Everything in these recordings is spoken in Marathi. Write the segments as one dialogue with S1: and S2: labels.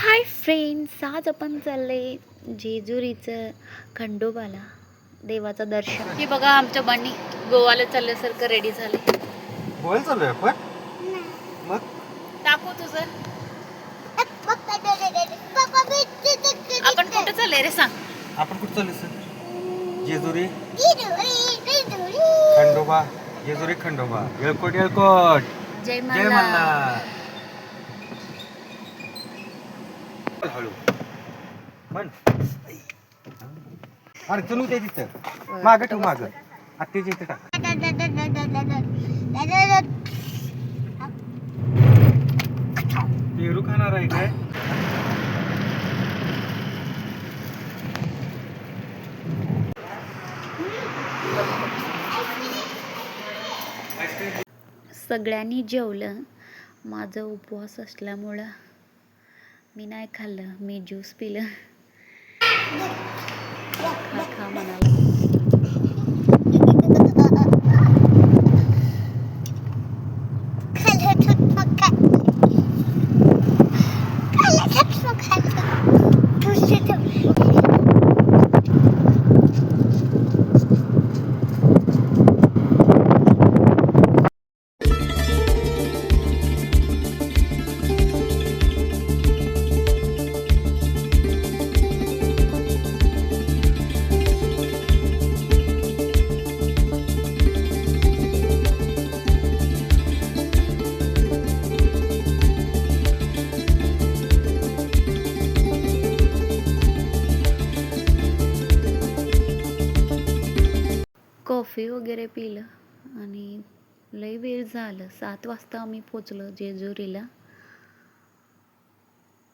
S1: हाय फ्रेंड्स आज आपण चालले जेजुरीचं खंडोबाला देवाचं दर्शन. हे बघा आमच्या बाणी गोवाला चालल्यासारखं रेडी झाले
S2: गोव्याला चाललोय आपण? मग?
S1: टाकू तुझं. आपण कुठं चाललंय रे सांग.
S2: आपण कुठं चाललोय सर जेजुरी. खंडोबा. जेजुरी खंडोबा. येळकोट येळकोट.
S1: जय
S2: जय
S1: मल्हार.
S2: मल्हार. हळू. म्हण. अडचण ते तिथं. माग ठेव माग. आत्तेच्या इथे टाक. पेरू खाणार आहे काय?
S1: सगळ्यांनी जेवलं. माझं उपवास असल्यामुळं मी नाही खाल्लं मी ज्यूस पिलं. खा खा म्हणाला. कॉफी वगैरे पिलं आणि लई वेळ झालं. सात वाजता आम्ही पोचलो जेजुरीला.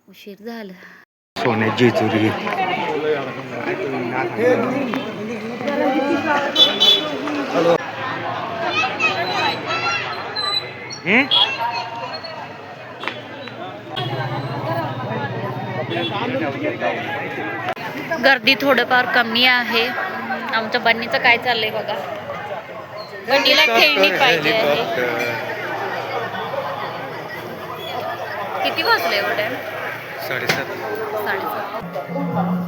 S1: उशीर झालं.
S2: सोने जेजुरी
S1: गर्दी थोडंफार कमी आहे. आमच्या बन्नीचं काय चाललंय बघा. बन्नीला खेळणी पाहिजे आहे. किती वाजले एवढे?
S2: साडेसात.
S1: साडेसात.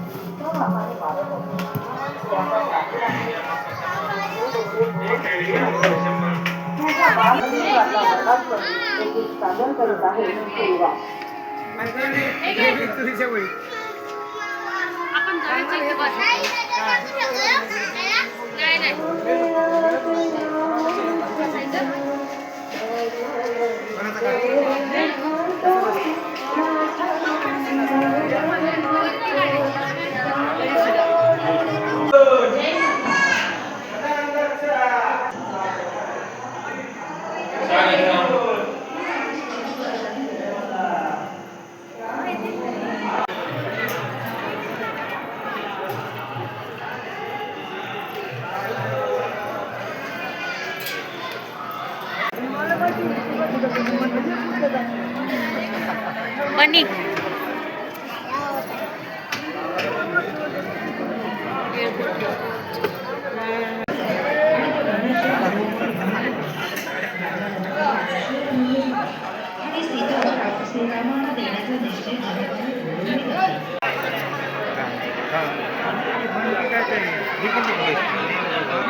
S1: नाही, नाही. बन्नी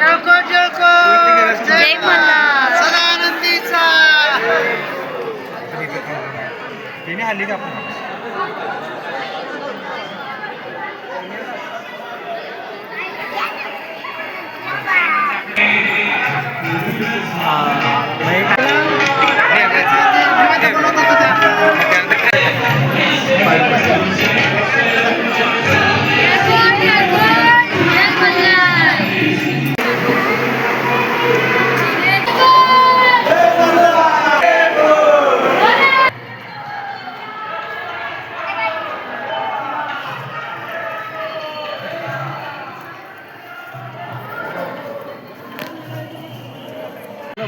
S1: जय helikopter.
S2: À, mấy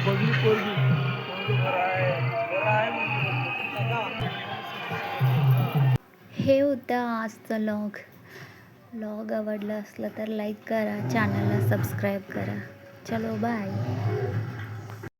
S2: बघली पोरगी.
S1: हे होतं आजचं लॉग लॉग आवडलं असलं तर लाईक करा चॅनलला सबस्क्राईब करा. चलो बाय